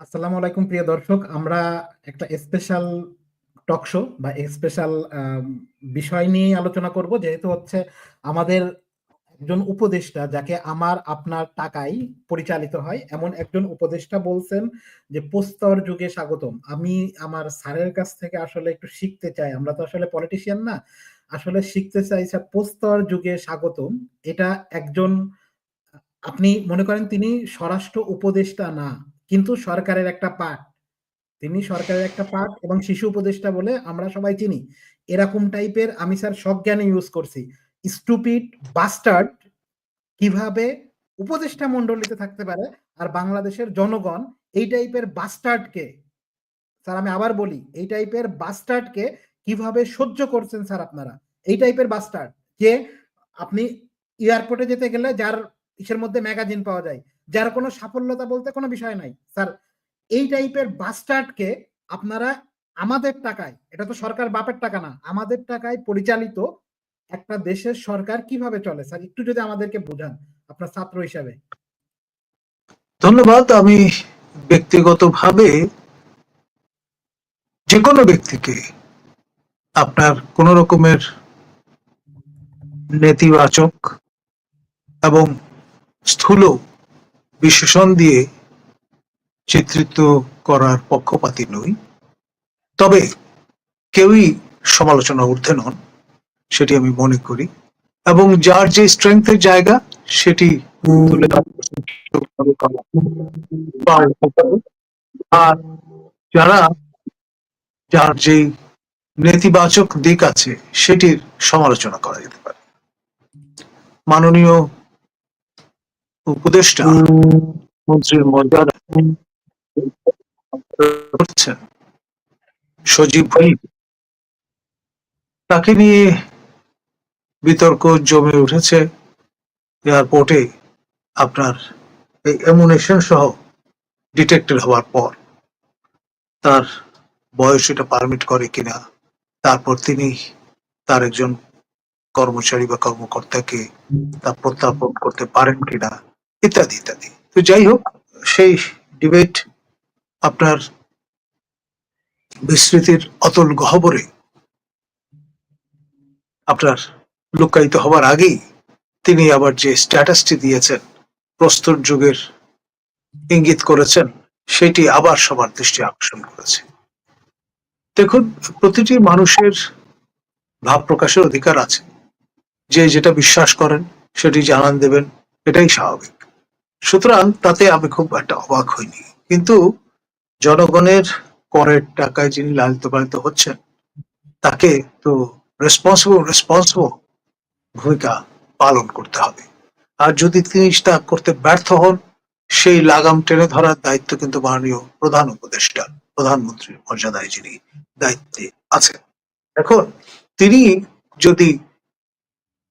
আসসালামু আলাইকুম, প্রিয় দর্শক। আমরা একটা স্পেশাল টক শো বা স্পেশাল বিষয় নিয়ে আলোচনা করব। যেহেতু হচ্ছে আমাদের একজন উপদেষ্টা যাকে আমার, আপনার টাকায় পরিচালিত হয়, এমন একজন উপদেষ্টা বলছেন যে, পোস্তর যুগে স্বাগতম। আমি আমার স্যারের কাছ থেকে আসলে একটু শিখতে চাই। আমরা তো আসলে পলিটিশিয়ান না। আসলে শিখতে চাই স্যার পোস্তর যুগে স্বাগতম। এটা একজন, আপনি মনে করেন তিনি স্বরাষ্ট্র উপদেষ্টা না। কিন্তু সরকারের একটা পার্ট তিনি সরকারের একটা পার্ট এবং শিশু উপদেষ্টা বলে আমরা সবাই চিনি। এরকম টাইপের আমি স্যার সজ্ঞানে ইউজ করছি। স্টুপিড বাস্টার্ড কীভাবে উপদেষ্টা মন্ডলীতে থাকতে পারে আর বাংলাদেশের জনগণ এই টাইপের বাস্টার্ডকে স্যার আমি আবার বলি, এই টাইপের বাস্টার্ডকে কীভাবে সহ্য করছেন স্যার আপনারা? এই টাইপের বাস্টার্ড যে আপনি এয়ারপোর্টে যেতে গেলে যার ইসের মধ্যে ম্যাগাজিন পাওয়া যায় যার কোনো সাফল্যতা বলতে কোনো বিষয় নাই। স্যার, এই টাইপের বাস্টার্ডকে আপনারা আমাদের টাকায়, এটা তো সরকার বাপের টাকা না, আমাদের টাকায় পরিচালিত একটা দেশের সরকার কীভাবে চলে? স্যার, একটু যদি আমাদেরকে বোঝান আপনার ছাত্র হিসাবে। ধন্যবাদ। আমি ব্যক্তিগতভাবে যে কোনো ব্যক্তিকে আপনার কোন রকমের নেতিবাচক এবং স্থূল বিশেষণ দিয়ে চিত্রিত করার পক্ষপাতী নই। তবে কেউই সমালোচনা ঊর্ধ্বে নন সেটি আমি মনে করি। এবং যার যে স্ট্রেংথের জায়গা সেটি তুলে আর যারা যার যে নেতিবাচক দিক আছে সেটির সমালোচনা করা যেতে পারে। মাননীয় উপদেষ্টা। মন্ত্রীর মর্যাদা। করছেন সজীব ভাই তাকে নিয়ে বিতর্ক জমে উঠেছে এয়ারপোর্টে আপনার এই এমুনেশন সহ ডিটেক্টেড হওয়ার পর। তার বয়স এটা পারমিট করে কিনা তারপর তিনি তার একজন কর্মচারী বা কর্মকর্তাকে তা প্রত্যাপন করতে পারেন কিনা ইত্যাদি ইত্যাদি। তো যাই হোক, সেই ডিবেট আপনার বিস্মৃতির অতল গহবরে আপনার লুকায়িত হবার আগেই তিনি আবার যে স্ট্যাটাসটি দিয়েছেন, প্রস্তর যুগের ইঙ্গিত করেছেন, সেটি আবার সবার দৃষ্টি আকর্ষণ করেছে। দেখুন, প্রতিটি মানুষের ভাব প্রকাশের অধিকার আছে। যে যেটা বিশ্বাস করেন, সেটি জানান দেবেন, এটাই স্বাভাবিক। সুতরাং তাতে আমি খুব একটা অবাক হইনি। কিন্তু জনগণের করের টাকায় যিনি লালিত পালিত হচ্ছেন, তাকে তো রেসপন্সিবল রেসপন্সিবল ভূমিকা পালন করতে হবে। আর যদি তিনি তা করতে ব্যর্থ হন, সেই লাগাম টেনে ধরার দায়িত্ব কিন্তু মাননীয় প্রধান উপদেষ্টা, প্রধানমন্ত্রীর মর্যাদায় যিনি দায়িত্বে আছেন। এখন তিনি যদি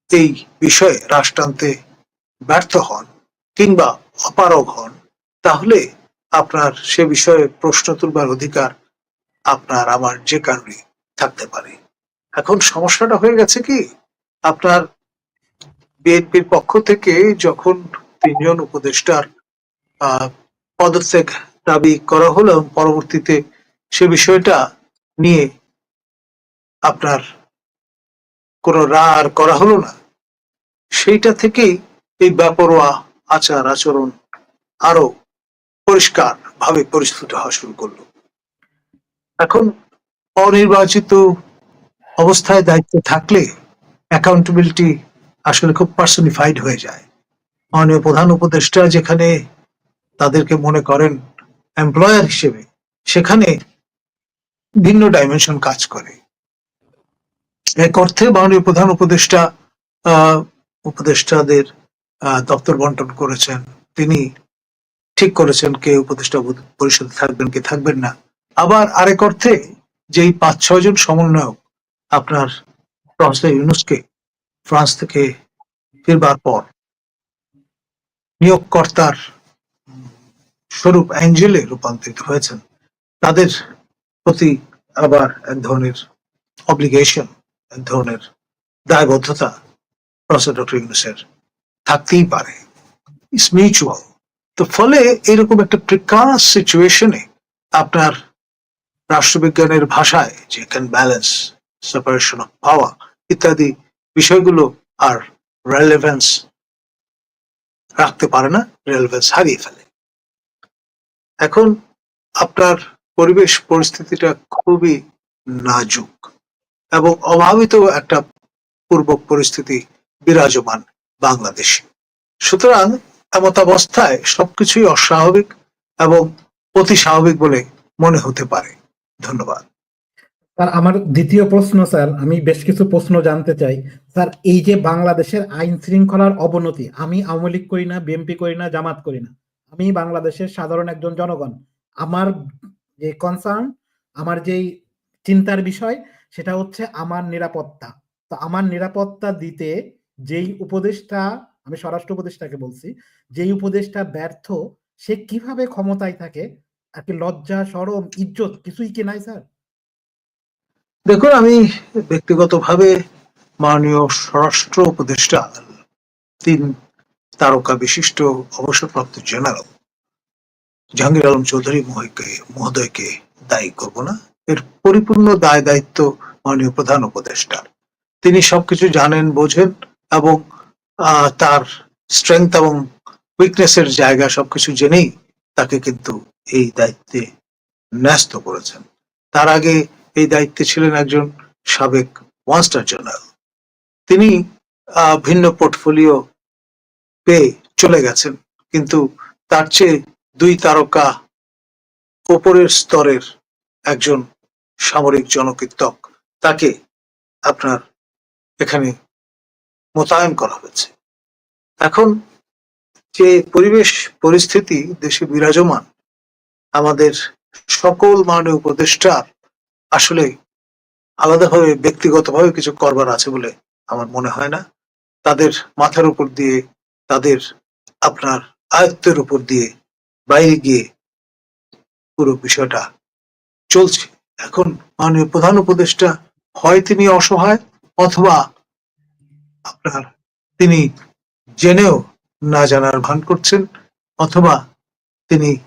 এই বিষয়ে রাষ্ট্রান্তে ব্যর্থ হন কিংবা অপারগ হন, তাহলে আপনার সে বিষয়ে প্রশ্ন তুলবার অধিকার আপনার আমার যে কারণে থাকতে পারে। এখন সমস্যাটা হয়ে গেছে কি, আপনার বিএনপির পক্ষ থেকে যখন তিনজন উপদেষ্টার পদত্যাগ দাবি করা হলো পরবর্তীতে সে বিষয়টা নিয়ে আপনার কোনো রার করা হলো না, সেইটা থেকেই এই ব্যাপরোয়া আচার আচরণ আরও পরিষ্কার ভাবে পরিস্থিতি হওয়া শুরু করল। এখন অনির্বাচিত অবস্থায় দায়িত্বে থাকলে অ্যাকাউন্টেবিলিটি আসলে খুব পার্সনিফাইড হয়ে যায়। মাননীয় প্রধান উপদেষ্টা যেখানে তাদেরকে মনে করেন এমপ্লয়ার হিসেবে, সেখানে ভিন্ন ডাইমেনশন কাজ করে। এক অর্থে মাননীয় প্রধান উপদেষ্টা উপদেষ্টাদের দপ্তর বন্টন করেছেন। তিনি ঠিক করেছেন কে উপদেষ্টা পরিষদে থাকবেন, কে থাকবেন না। আবার আরেক অর্থে, যেই পাঁচ, ছয় জন সমন্বয়ক আপনার প্রফেসর ইউনুসকে ফ্রান্স থেকে ফিরবার পর নিয়োগকর্তার স্বরূপ অ্যাঞ্জেলে রূপান্তরিত হয়েছেন, তাদের প্রতি আবার এক ধরনের অব্লিগেশন এক ধরনের দায়বদ্ধতা প্রফেসর ডক্টর ইউনুসের। থাকতেই পারে। ইটস মিউচুয়াল তো ফলে এরকম একটা প্রিকাস সিচুয়েশনে আপনার রাষ্ট্রবিজ্ঞানের ভাষায় যে can balance separation of power ইত্যাদি বিষয়গুলো আর রেলেভেন্স রাখতে পারে না রেলেভেন্স হারিয়ে ফেলে। এখন আপনার পরিবেশ পরিস্থিতিটা খুবই নাজুক এবং অভাবিত একটা পূর্ব পরিস্থিতি বিরাজমান বাংলাদেশে। সুতরাং এমত অবস্থায় সবকিছুই অস্বাভাবিক এবং অতি স্বাভাবিক বলে মনে হতে পারে। ধন্যবাদ। স্যার, আমার দ্বিতীয় প্রশ্ন, স্যার, আমি বেশ কিছু প্রশ্ন জানতে চাই। স্যার, এই যে বাংলাদেশের আইন শৃঙ্খলার অবনতি, আমি আওয়ামী লীগ করি না, বিএনপি করি না, জামাত করি না। আমি বাংলাদেশের সাধারণ একজন জনগণ। আমার যে কনসার্ন আমার যেই চিন্তার বিষয়, সেটা হচ্ছে আমার নিরাপত্তা। তো আমার নিরাপত্তা দিতে যেই উপদেষ্টা, আমি স্বরাষ্ট্র উপদেষ্টাকে বলছি, যেই উপদেষ্টা ব্যর্থ, সে কীভাবে ক্ষমতায় থাকে? আর কি লজ্জা সরম ইজ্জত কিছুই কি নাই, স্যার? দেখুন, আমি ব্যক্তিগতভাবে মাননীয় স্বরাষ্ট্র উপদেষ্টা, তিন তারকা বিশিষ্ট অবসরপ্রাপ্ত জেনারেল, জাহাঙ্গীর আলম চৌধুরী মহোদয়কে মহোদয়কে দায়ী করব না। এর পরিপূর্ণ দায় দায়িত্ব মাননীয় প্রধান উপদেষ্টার। তিনি সবকিছু জানেন, বোঝেন এবং তার স্ট্রেংথ এবং উইকনেসের জায়গা সবকিছু জেনেই তাকে কিন্তু এই দায়িত্বে ন্যস্ত করেছেন। তার আগে এই দায়িত্বে ছিলেন একজন সাবেক ওয়ান স্টার জেনারেল তিনি ভিন্ন পোর্টফোলিও পেয়ে চলে গেছেন, কিন্তু তার চেয়ে দুই তারকা ওপরের স্তরের একজন সামরিক জনকীর্তক তাকে আপনার এখানে মোতায়েন করা হয়েছে। এখন যে পরিবেশ পরিস্থিতি দেশে বিরাজমান, আমাদের সকল মাননীয় উপদেষ্টার আসলে আলাদাভাবে, ব্যক্তিগতভাবে কিছু করবার আছে বলে আমার মনে হয় না। তাদের মাথার উপর দিয়ে, তাদের আপনার আয়ত্তের উপর দিয়ে বাইরে গিয়ে পুরো বিষয়টা চলছে। এখন মাননীয় প্রধান উপদেষ্টা, হয় তিনি অসহায় অথবা আপনার। তিনি জেনেও না জানার ভান করছেন অথবা তিনি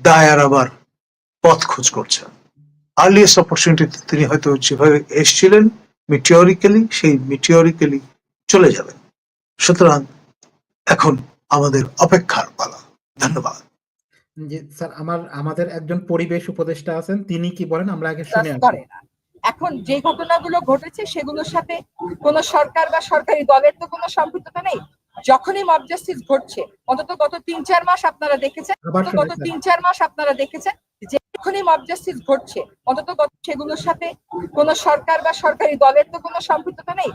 দায় আবার পথ খোঁজ করছেন। আর্লিয়েস্ট অপরচুনিটিতে তিনি হয়তো যেভাবে এসছিলেন মিটিওরিক্যালি সেই মিটিওরিক্যালি চলে যাবেন। সুতরাং এখন আমাদের অপেক্ষার পালা। ধন্যবাদ। যে স্যার আমার আমাদের একজন পরিবেশ উপদেষ্টা আছেন তিনি কি বলেন? আমরা আগে শুনে আসি। না। এখন যে ঘটনাগুলো ঘটেছে সেগুলোর সাথে কোন সরকার বা সরকারি দলের তো কোনো সম্পৃক্ততা নেই। যখনই মব জাস্টিস ঘটছে অন্তত গত তিন চার মাস আপনারা দেখেছেন গত তিন চার মাস আপনারা দেখেছেন যে যখনই মব জাস্টিস ঘটছে অন্তত গত সেগুলোর সাথে কোন সরকার বা সরকারি দলের তো কোনো সম্পৃক্ততা নেই।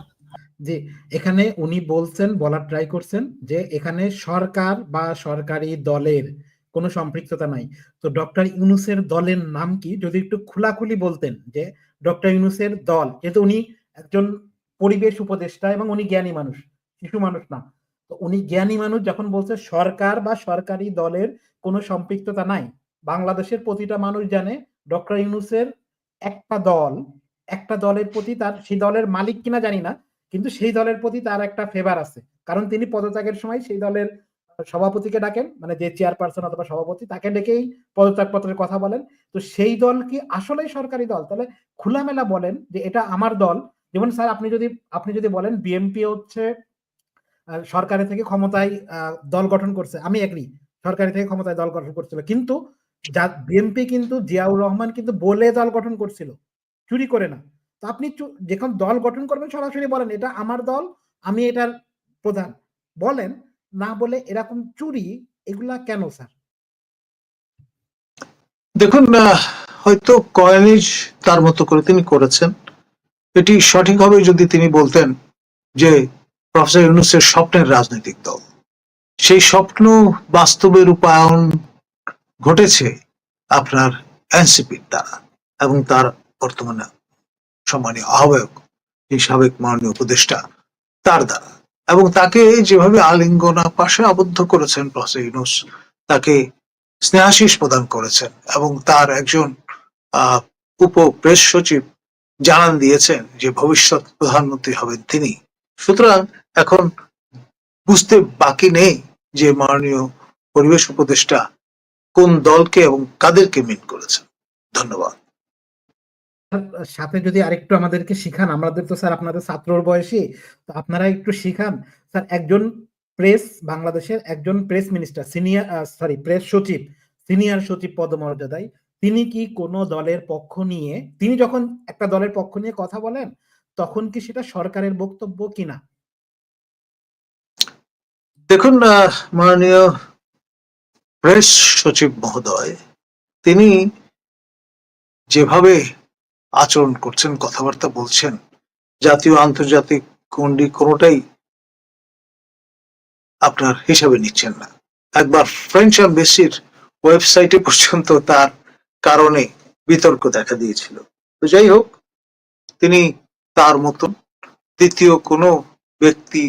যে এখানে উনি বলছেন বলার ট্রাই করছেন যে এখানে সরকার বা সরকারি দলের কোনো সম্পৃক্ততা নাই। তো ডক্টর ইউনুসের দলের নাম কি? যদি একটু খোলাখুলি বলতেন যে ডক্টর ইউনুসের দল। যেহেতু উনি একজন পরিবেশ উপদেষ্টা এবং উনি জ্ঞানী মানুষ, শিশু মানুষ না। তো উনি জ্ঞানী মানুষ যখন বলছে সরকার বা সরকারি দলের কোনো সম্পৃক্ততা নাই, বাংলাদেশের প্রতিটা মানুষ জানে ডক্টর ইউনুসের একটা দল, একটা দলের প্রতি তার, সেই দলের মালিক কিনা জানি না, কিন্তু সেই দলের প্রতি তার একটা ফেভার আছে। কারণ তিনি পদত্যাগের সময় সেই দলের সভাপতিকে ডাকেন মানে যে চেয়ারপারসন অথবা সভাপতি, তাকে ডেকেই পদত্যাগপত্রের কথা বলেন। তো সেই দল কি আসলেই সরকারি দল? তাহলে খোলামেলা বলেন যে এটা আমার দল। যেমন স্যার, আপনি যদি আপনি যদি বলেন বিএনপি হচ্ছে সরকারের থেকে ক্ষমতায় দল গঠন করছে, আমি এগ্রি সরকারি থেকে ক্ষমতায় দল গঠন করছিল। কিন্তু বিএনপি কিন্তু, জিয়াউর রহমান কিন্তু বলে দল গঠন করছিল, চুরি করে না। তো আপনি যখন দল গঠন করবেন, সরাসরি বলেন, এটা আমার দল, আমি এটার প্রধান। বলেন না বলে এরকম চুরি, এগুলা কেন, স্যার? দেখুন হয়তো কয়েনিজ তার মতো করে তিনি করেছেন। এটি সঠিকভাবে যদি তিনি বলতেন যে প্রফেসর ইউনুসের স্বপ্নের রাজনৈতিক দল। সেই স্বপ্ন বাস্তবে রূপায়ণ ঘটেছে আপনার এনসিপির দ্বারা এবং তার বর্তমানে সম্মানীয় আহ্বায়ক এই সাবেক মাননীয় উপদেষ্টা তার দ্বারা। এবং তাকে যেভাবে আলিঙ্গনা পাশে আবদ্ধ করেছেন প্রফেসর ইউনুস, তাকে স্নেহাশিস প্রদান করেছেন এবং তার একজন উপ প্রেস সচিব জানান দিয়েছেন যে ভবিষ্যৎ প্রধানমন্ত্রী হবেন তিনি। সুতরাং এখন বুঝতে বাকি নেই যে মাননীয় পরিবেশ উপদেষ্টা কোন দলকে এবং কাদেরকে মিন করেছেন। ধন্যবাদ। সাথে যদি আরেকটু আমাদেরকে শিখান, আমাদের তো স্যার আপনাদের ছাত্রর বয়সী, তো আপনারা একটু শিখান। স্যার, একজন প্রেস, বাংলাদেশের একজন press minister, senior sorry press সচিব, সিনিয়র সচিব পদমর্যাদায়, তিনি কি কোনো দলের পক্ষ নিয়ে, তিনি যখন একটা দলের পক্ষ নিয়ে কথা বলেন, তখন কি সেটা সরকারের বক্তব্য কিনা? দেখুন মাননীয় প্রেস সচিব মহোদয়, তিনি যেভাবে আচরণ করছেন, কথাবার্তা বলছেন, জাতীয়, আন্তর্জাতিক গণ্ডি কোনোটাই আপনার হিসাবে নিচ্ছেন না। একবার ফ্রেঞ্চ এম্বাসির ওয়েবসাইটে পর্যন্ত তার কারণে বিতর্ক দেখা দিয়েছিল। তো যাই হোক, তিনি তার মতন দ্বিতীয় কোনো ব্যক্তি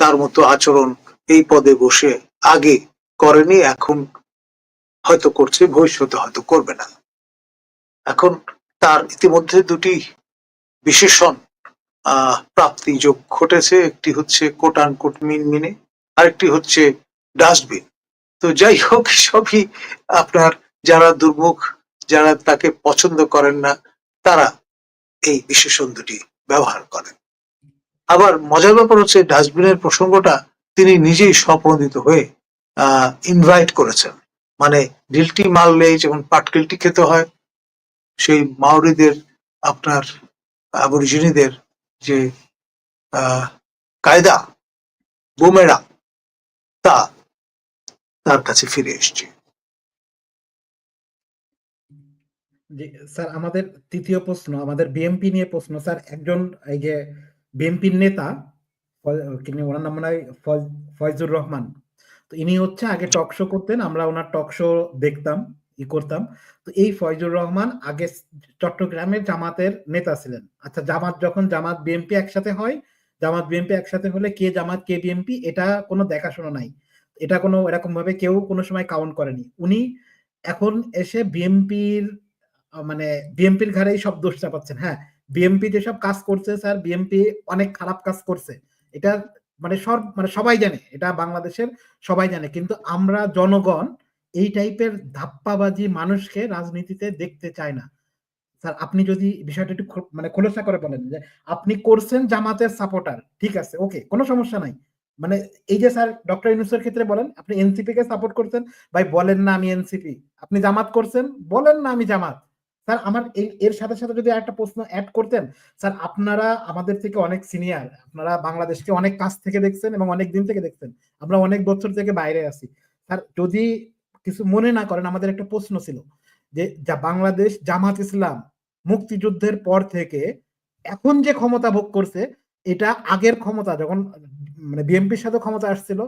তার মতো আচরণ এই পদে বসে আগে করেনি, এখন হয়তো করছে, ভবিষ্যতে হয়তো করবে না। এখন তার ইতিমধ্যে দুটি বিশেষণ প্রাপ্তি যোগ ঘটেছে। একটি হচ্ছে কোটান কোট মিন মিনে আরেকটি হচ্ছে ডাস্টবিন। তো যাই হোক, সবই আপনার যারা দুর্মুখ, যারা তাকে পছন্দ করেন না, তারা এই বিশেষণ দুটি ব্যবহার করেন। আবার মজার ব্যাপার হচ্ছে, ডাস্টবিনের প্রসঙ্গটা তিনি নিজেই স্বপ্রণোদিত হয়ে ইনভাইট করেছেন। মানে ঢিলটি মারলে যেমন পাটকেলটি খেতে হয় সেই মাওরিদের, আপনার আবরিজিনীদের যে কায়দা, বোমেরা, তা তার কাছে ফিরে এসছে। স্যার, আমাদের তৃতীয় প্রশ্ন, আমাদের বিএমপি নিয়ে প্রশ্ন, স্যার, একজন এই যে বিএমপির নেতা ওনার নাম মনে হয় ফয়জুর রহমান। তো ইনি হচ্ছে আগে টক শো করতেন, আমরা ওনার টক শো দেখতাম। ই করতাম। তো এই ফয়জুর রহমান আগে চট্টগ্রামের জামাতের নেতা ছিলেন। আচ্ছা জামাত যখন, জামাত বিএমপি একসাথে হয়, জামাত বিএমপি একসাথে হলে কে জামাত, কে বিএমপি এটা কোনো দেখাশোনা নাই। এটা কোনো এরকম ভাবে কেউ কোনো সময় কাউন্ট করেনি। উনি এখন এসে বিএমপির মানে বিএমপির ঘাড়েই সব দোষ চাপাচ্ছেন। হ্যাঁ বিএমপি যেসব কাজ করছে স্যার বিএমপি অনেক খারাপ কাজ করছে। এটা মানে সব মানে সবাই জানে, এটা বাংলাদেশের সবাই জানে। কিন্তু আমরা জনগণ এই টাইপের ধাপ্পাবাজি মানুষকে রাজনীতিতে দেখতে চায় না। স্যার, আপনি যদি বিষয়টা একটু মানে খোলসা করে বলেন যে, আপনি করছেন জামাতের সাপোর্টার ঠিক আছে ওকে কোনো সমস্যা নাই। মানে এই যে স্যার, ডক্টর ইউনুসের ক্ষেত্রে বলেন, আপনি এনসিপি কে সাপোর্ট করছেন, ভাই বলেন না আমি এনসিপি। আপনি জামাত করছেন, বলেন না আমি জামাত। স্যার, আমার এই, এর সাথে সাথে যদি একটা প্রশ্ন অ্যাড করতেন, স্যার, আপনারা আমাদের থেকে অনেক সিনিয়র আপনারা বাংলাদেশকে অনেক কাছ থেকে দেখছেন এবং অনেক দিন থেকে দেখছেন, আমরা অনেক বছর থেকে বাইরে আছি। স্যার, যদি কিছু মনে না করেন, আমাদের একটা প্রশ্ন ছিল যে, যা বাংলাদেশ জামাত ইসলাম মুক্তিযুদ্ধের পর থেকে এখন যে ক্ষমতা ভোগ করছে, এটা আগের ক্ষমতা যখন মানে বিএনপির সাথে ক্ষমতা আসছিল,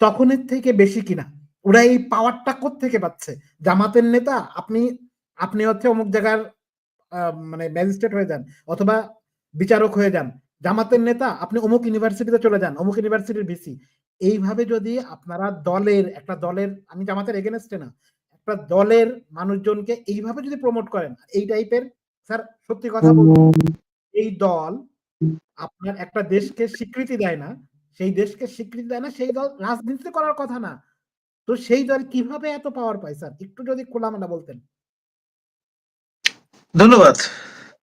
তখনের থেকে বেশি কিনা? ওরা এই পাওয়ারটা থেকে পাচ্ছে? জামাতের নেতা, আপনি আপনি হচ্ছে অমুক জায়গার মানে ম্যাজিস্ট্রেট হয়ে যান, অথবা বিচারক হয়ে যান জামাতের নেতা আপনি অমুক ইউনিভার্সিটিতে চলে যান অমুক ইউনিভার্সিটির ভিসি। এইভাবে যদি আপনারা দলের একটা দলের আমি জামাতের এগেনস্টে না একটা দলের মানুষজনকে এইভাবে যদি প্রমোট করেন এই টাইপের স্যার সত্যি কথা বলতে এই দল আপনার একটা দেশকে স্বীকৃতি দেয় না সেই দেশকে স্বীকৃতি দেয় না সেই দল রাজনীতি করার কথা না। তো সেই দল কীভাবে এত পাওয়ার পায় স্যার? একটু যদি খোলামেলা বলতেন। ধন্যবাদ।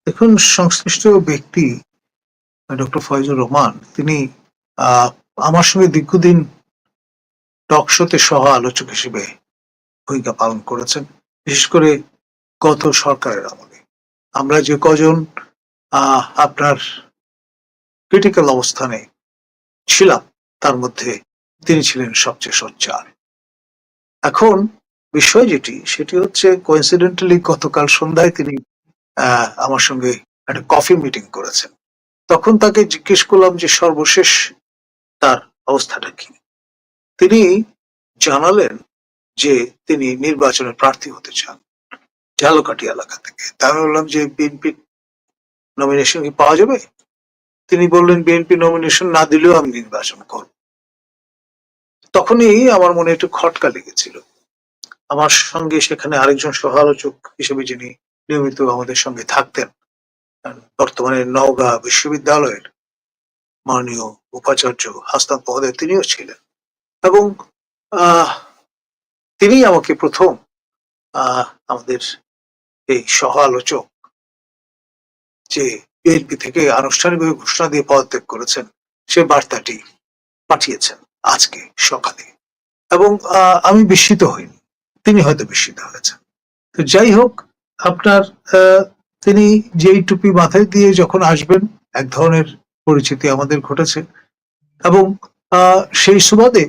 দেখুন সংশ্লিষ্ট ব্যক্তি ডক্টর ফয়জুর রহমান, তিনি আমার সঙ্গে দীর্ঘদিন টক শোতে সহ আলোচক হিসেবে ভূমিকা পালন করেছেন, বিশেষ করে গত সরকারের আমলে। আমরা যে কজন আপনার ক্রিটিক্যাল অবস্থানে ছিলাম, তার মধ্যে তিনি ছিলেন সবচেয়ে সোচ্চার। এখন বিষয় যেটি, সেটি হচ্ছে কোইন্সিডেন্টালি গতকাল সন্ধ্যায় তিনি আমার সঙ্গে একটা কফি মিটিং করেছেন। তখন তাকে জিজ্ঞেস করলাম যে সর্বশেষ তার অবস্থাটা কি? তিনি জানালেন যে তিনি নির্বাচনে প্রার্থী হতে চান ঝালকাঠি এলাকা থেকে। তা আমি বললাম যে বিএনপি নমিনেশন কি পাওয়া যাবে? তিনি বললেন বিএনপি নমিনেশন না দিলেও আমি নির্বাচন করব। তখনই আমার মনে একটু খটকা লেগেছিল। আমার সঙ্গে সেখানে আরেকজন সহ আলোচক হিসেবে যিনি নিয়মিত আমাদের সঙ্গে থাকতেন বর্তমানে নওগাঁ বিশ্ববিদ্যালয়ের মাননীয় উপাচার্য হাসনাত মহোদয় তিনিও ছিলেন। এবং তিনি আমাকে প্রথম আমাদের এই সহ আলোচক যে বিএনপি থেকে আনুষ্ঠানিকভাবে ঘোষণা দিয়ে পদত্যাগ করেছেন, সে বার্তাটি পাঠিয়েছেন আজকে সকালে। এবং আমি বিস্মিত হইনি। তিনি হয়তো বিস্মিত হয়েছেন। তো যাই হোক, আপনার তিনি যেই টুপি মাথায় দিয়ে যখন আসবেন, এক ধরনের পরিচিতি আমাদের ঘটেছে এবং সেই সুবাদে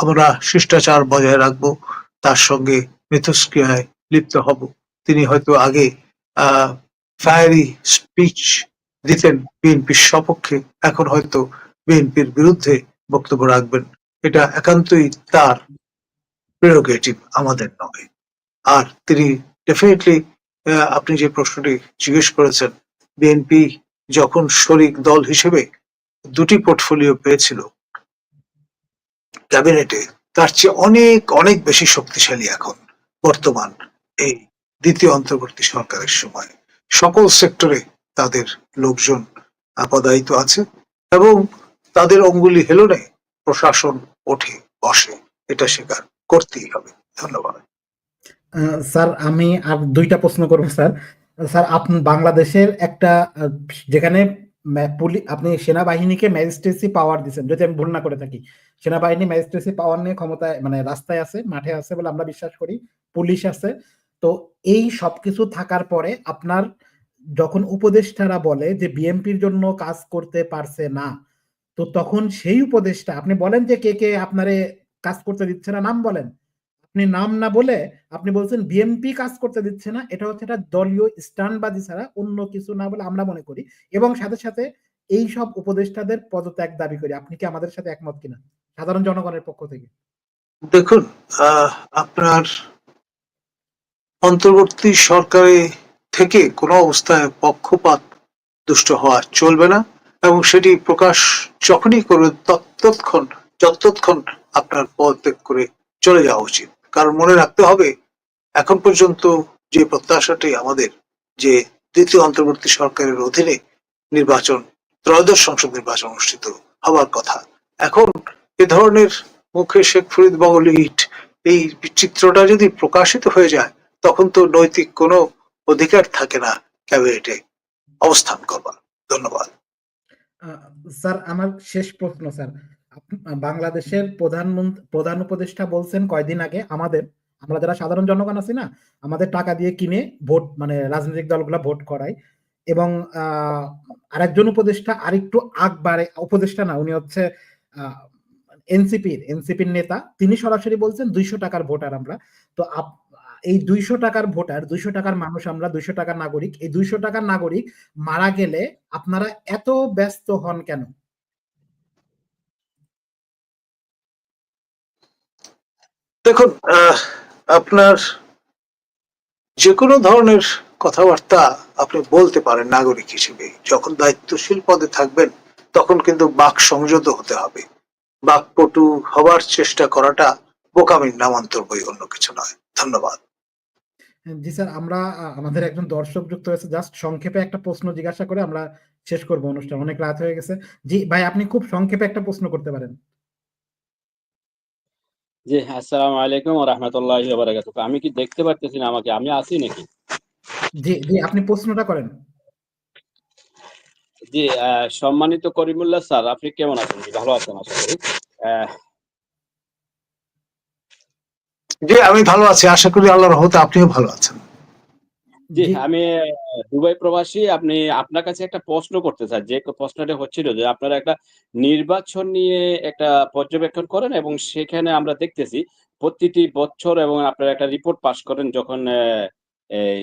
আমরা শিষ্টাচার বজায় রাখব, তার সঙ্গে মিথস্ক্রিয়ায় লিপ্ত হব। তিনি হয়তো আগে ফায়ারি স্পিচ দিতেন বিএনপির সপক্ষে, এখন হয়তো বিএনপির বিরুদ্ধে বক্তব্য রাখবেন। এটা একান্তই তার প্রেরোগেটিভ আমাদের নয়। আর তিনি ডেফিনেটলি আপনি যে প্রশ্নটি জিজ্ঞেস করেছেন বিএনপি যখন শরিক দল হিসেবে দুটি পোর্টফোলিও পেয়েছিল ক্যাবিনেটে তার চেয়ে অনেক অনেক বেশি শক্তিশালী এখন বর্তমান এই দ্বিতীয় অন্তর্বর্তী সরকারের সময়। সকল সেক্টরে তাদের লোকজন পদায়িত আছে এবং তাদের অঙ্গুলি হেলনে প্রশাসন ওঠে, বসে। এটা স্বীকার করতেই হবে। ধন্যবাদ। স্যার, আমি আর দুইটা প্রশ্ন করব, স্যার। স্যার আপনি বাংলাদেশের একটা, যেখানে আপনি সেনাবাহিনীকে ম্যাজিস্ট্রেসি পাওয়ার দিচ্ছেন, যদি আমি ভুল না করে থাকি। সেনাবাহিনী ম্যাজিস্ট্রেসি পাওয়ার নিয়ে ক্ষমতায় মানে রাস্তায় আছে, মাঠে আছে বলে আমরা বিশ্বাস করি, পুলিশ আছে। তো এই সবকিছু থাকার পরে আপনার যখন উপদেষ্টারা বলে যে বিএমপির জন্য কাজ করতে পারছে না, তো তখন সেই উপদেষ্টা, আপনি বলেন যে কে কে আপনারে কাজ করতে দিচ্ছে না, নাম বলেন। আপনি নাম না বলে আপনি বলছেন বিএমপি কাজ করতে দিচ্ছে না, এটা হচ্ছে একটা দলীয় স্টানবাজি ছাড়া অন্য কিছু না বলে আমরা মনে করি। এবং সাথে সাথে এই সব উপদেষ্টাদের পদত্যাগ দাবি করি। আপনি কি আমাদের সাথে একমত কিনা? সাধারণ জনগণের পক্ষ থেকে। দেখুন আপনার অন্তর্বর্তী সরকারে থেকে কোনো অবস্থায় পক্ষপাত দুষ্ট হওয়া চলবে না এবং সেটি প্রকাশ যখনই করবে তৎক্ষণ যতক্ষণ আপনার পদত্যাগ করে চলে যাওয়া উচিত। কারণ মনে রাখতে হবে, এখন পর্যন্ত যে প্রত্যাশাটি আমাদের যে দ্বিতীয় অন্তর্বর্তী সরকারের অধীনে নির্বাচন, ত্রয়োদশ সংসদ নির্বাচন অনুষ্ঠিত হওয়ার কথা। এখন এ ধরনের মুখে শেখ ফরিদ বগল ইট, এই চিত্রটা যদি প্রকাশিত হয়ে যায়, তখন তো নৈতিক কোনো অধিকার থাকে না ক্যাবিনেটে অবস্থান করবার। ধন্যবাদ। স্যার, আমার শেষ প্রশ্ন, স্যার। বাংলাদেশের প্রধানমন্ত্রী প্রধান উপদেষ্টা বলছেন কয়দিন আগে আমাদের, আমরা যারা সাধারণ জনগণ আছি না, আমাদের টাকা দিয়ে কিনে ভোট মানে রাজনৈতিক দলগুলো ভোট করায় এবং আরেকজন উপদেষ্টা আরেকটু আগ বাড়ে উপদেষ্টা না, উনি হচ্ছে এনসিপির এনসিপির নেতা, তিনি সরাসরি বলছেন দুইশো টাকার ভোটার আমরা। তো এই দুইশো টাকার ভোটার, দুইশো টাকার মানুষ আমরা, দুইশো টাকার নাগরিক, এই দুইশো টাকার নাগরিক মারা গেলে আপনারা এত ব্যস্ত হন কেন? দেখুন আপনার যে কোনো ধরনের কথাবার্তা আপনি বলতে পারেন নাগরিক হিসেবে। যখন দায়িত্বশীল পদে থাকবেন, তখন কিন্তু বাক সংযত হতে হবে। বাকপটু হবার চেষ্টা করাটা বোকামির নামান্তর বই, অন্য কিছু নয়। ধন্যবাদ। জি স্যার, আমরা আমাদের একজন দর্শক যুক্ত হয়েছে জাস্ট সংক্ষেপে একটা প্রশ্ন জিজ্ঞাসা করে আমরা শেষ করব অনুষ্ঠান। অনেক রাত হয়ে গেছে। জি, ভাই, আপনি খুব সংক্ষেপে একটা প্রশ্ন করতে পারেন। জি আসসালামু আলাইকুম ওয়া রাহমাতুল্লাহি ওয়া বারাকাতুহু। আমি কি দেখতে পারতেছি না আমাকে? আমি আছি নাকি? জি জি আপনি প্রশ্নটা করেন। জি আহ, সম্মানিত করিমুল্লাহ স্যার আপনি কেমন আছেন? ভালো আছেন আশা করি। আহ, যে আমি ভালো আছি আশা করি আল্লাহর রহমতে আপনিও ভালো আছেন। জি। আমি আহ, দুবাই প্রবাসী আপনি আপনার কাছে একটা প্রশ্ন করতে চাই। যে প্রশ্নটা হচ্ছিল যে আপনারা একটা নির্বাচন নিয়ে একটা পর্যবেক্ষণ করেন এবং সেখানে আমরা দেখতেছি প্রতিটি বছর এবং আপনারা একটা রিপোর্ট পাস করেন যখন আহ, এই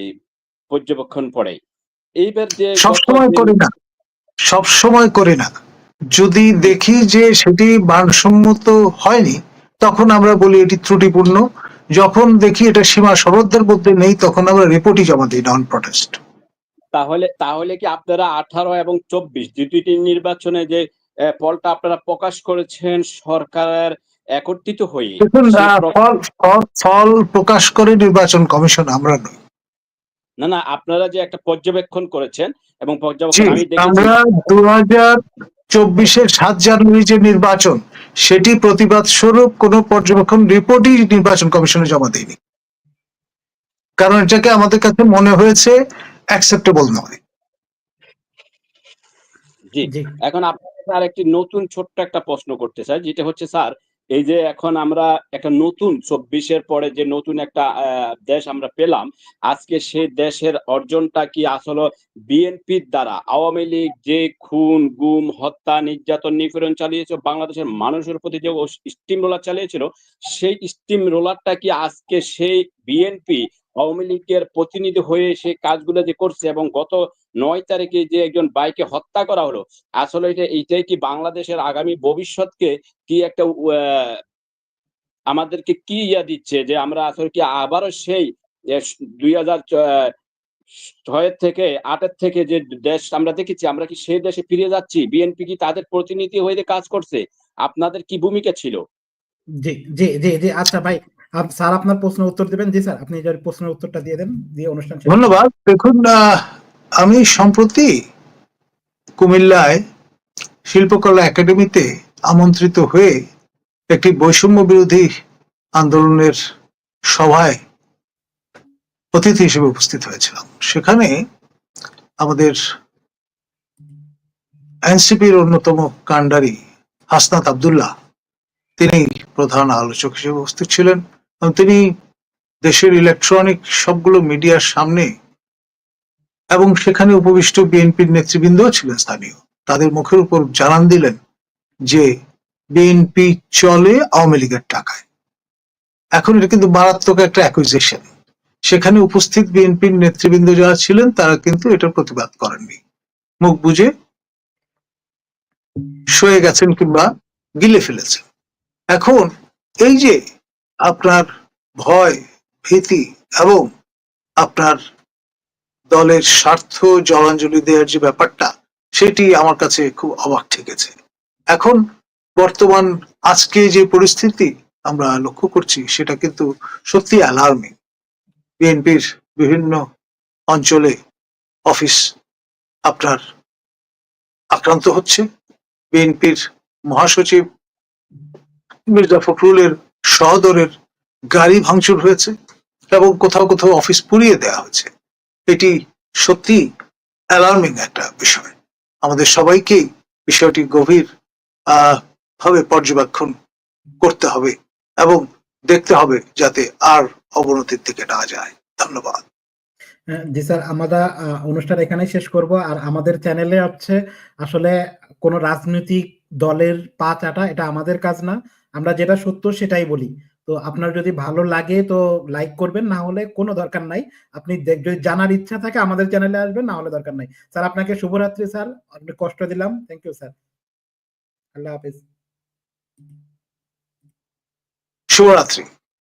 পর্যবেক্ষণ পড়ে। এইবার যে সব সময় করি না। সব সময় করি না। যদি দেখি যে সেটি মানসম্মত হয়নি তখন আমরা বলি এটি ত্রুটিপূর্ণ। যখন দেখি এটা সীমা সরোদ্দের মধ্যে নেই তখন আমরা রিপোর্টই জমা দিই নন প্রটেস্ট তাহলে তাহলে কি আপনারা আঠারো এবং চব্বিশ দুটি নির্বাচনে যে ফলটা আপনারা প্রকাশ করেছেন সরকার একত্রিত হয়ে ফল ফল প্রকাশ করে নির্বাচন কমিশন আমরা নই। না না আপনারা যে একটা পর্যবেক্ষণ করেছেন এবং পর্যবেক্ষণ আমি আমরা দু হাজার চব্বিশের সাত জানুয়ারি যে নির্বাচন সেটি প্রতিবাদ স্বরূপ কোন পর্যবেক্ষণ রিপোর্টই নির্বাচন কমিশনে জমা দেয়নি। কারণ এটাকে আমাদের কাছে মনে হয়েছে অ্যাকসেপ্টেবল নয়। জি জি। এখন আপনার আরেকটি একটি নতুন ছোট্ট একটা প্রশ্ন করতে চাই যেটা হচ্ছে স্যার এই যে এখন আমরা একটা নতুন চব্বিশের পরে যে নতুন একটা দেশ আমরা পেলাম, আজকে সেই দেশের অর্জনটা কি আসলে বিএনপির দ্বারা? আওয়ামী লীগ যে খুন, গুম, হত্যা, নির্যাতন, নিপীড়ন চালিয়েছে, বাংলাদেশের মানুষের প্রতি যে স্টিম রোলার চালিয়েছিল, সেই স্টিম রোলারটা কি আজকে সেই বিএনপি আওয়ামী লীগের প্রতিনিধি হয়ে সে কাজগুলো যে করছে এবং গত নয় তারিখে যে একজন বাইকে হত্যা করা হলো, আসলে এটা এইটাই কি বাংলাদেশের আগামী ভবিষ্যৎকে কি একটা আমাদেরকে কি ইয়া দিচ্ছে যে আমরা আসলে কি আবারও সেই দুই হাজার ছয়ের থেকে আটের থেকে যে দেশ আমরা দেখেছি, আমরা কি সেই দেশে ফিরে যাচ্ছি? বিএনপি কি তাদের প্রতিনিধি হয়ে কাজ করছে? আপনাদের কি ভূমিকা ছিল? জি জি জি আচ্ছা ভাই স্যার আপনার উত্তর দিবেন? জি, স্যার, আপনি প্রশ্নের উত্তরটা দিয়ে দেন, দিয়ে অনুষ্ঠান ধন্যবাদ। দেখুন আমি সম্প্রতি কুমিল্লায় শিল্পকলা একাডেমিতে আমন্ত্রিত হয়ে একটি বৈষম্য বিরোধী আন্দোলনের সভায় অতিথি হিসেবে উপস্থিত হয়েছিলাম। সেখানে আমাদের এনসিপির অন্যতম কাণ্ডারি হাসনাত আব্দুল্লাহ তিনি প্রধান আলোচক হিসেবে উপস্থিত ছিলেন এবং তিনি দেশের ইলেকট্রনিক সবগুলো মিডিয়ার সামনে এবং সেখানে উপবিষ্ট বিএনপির নেতৃবৃন্দও ছিলেন স্থানীয়। তাদের মুখের উপর জানান দিলেন যে বিএনপি চলে আওয়ামী লীগের টাকায়। এখন এটা কিন্তু মারাত্মক একটা অ্যাকুইজেশন সেখানে উপস্থিত বিএনপির নেতৃবৃন্দ যারা ছিলেন, তারা কিন্তু এটার প্রতিবাদ করেননি। মুখ বুঝে সয়ে গেছেন কিংবা গিলে ফেলেছেন। এখন এই যে আপনার ভয়, ভীতি এবং আপনার দলের স্বার্থ জলাঞ্জলি দেওয়ার যে ব্যাপারটা, সেটি আমার কাছে খুব অবাক ঠেকেছে। এখন বর্তমান আজকে যে পরিস্থিতি আমরা লক্ষ্য করছি, সেটা কিন্তু সত্যি অ্যালার্মিং বিএনপির বিভিন্ন অঞ্চলে অফিস আপনার আক্রান্ত হচ্ছে। বিএনপির মহাসচিব মির্জা ফখরুলের সহদরের গাড়ি ভাঙচুর হয়েছে এবং কোথাও কোথাও অফিস পুড়িয়ে দেওয়া হয়েছে। এটি সত্যি অ্যালার্মিং একটা বিষয়। আমাদের সবাইকেই বিষয়টি গভীর ভাবে পর্যবেক্ষণ করতে হবে এবং দেখতে হবে যাতে আর অবনতির দিকে না যায়। ধন্যবাদ। জি স্যার, আমরা অনুষ্ঠান এখানে শেষ করব। আর আমাদের চ্যানেলে হচ্ছে আসলে কোন রাজনৈতিক দলের পা চাটা এটা আমাদের কাজ না। আমরা যেটা সত্য সেটাই বলি। তো আপনার যদি ভালো লাগে তো লাইক করবেন, না হলে কোনো দরকার নাই। আপনি যদি জানার ইচ্ছা থাকে আমাদের চ্যানেলে আসবেন, না হলে দরকার নাই। স্যার, আপনাকে শুভরাত্রি স্যার। আপনি কষ্ট দিলাম। থ্যাংক ইউ স্যার আল্লাহ হাফিজ। শুভরাত্রি।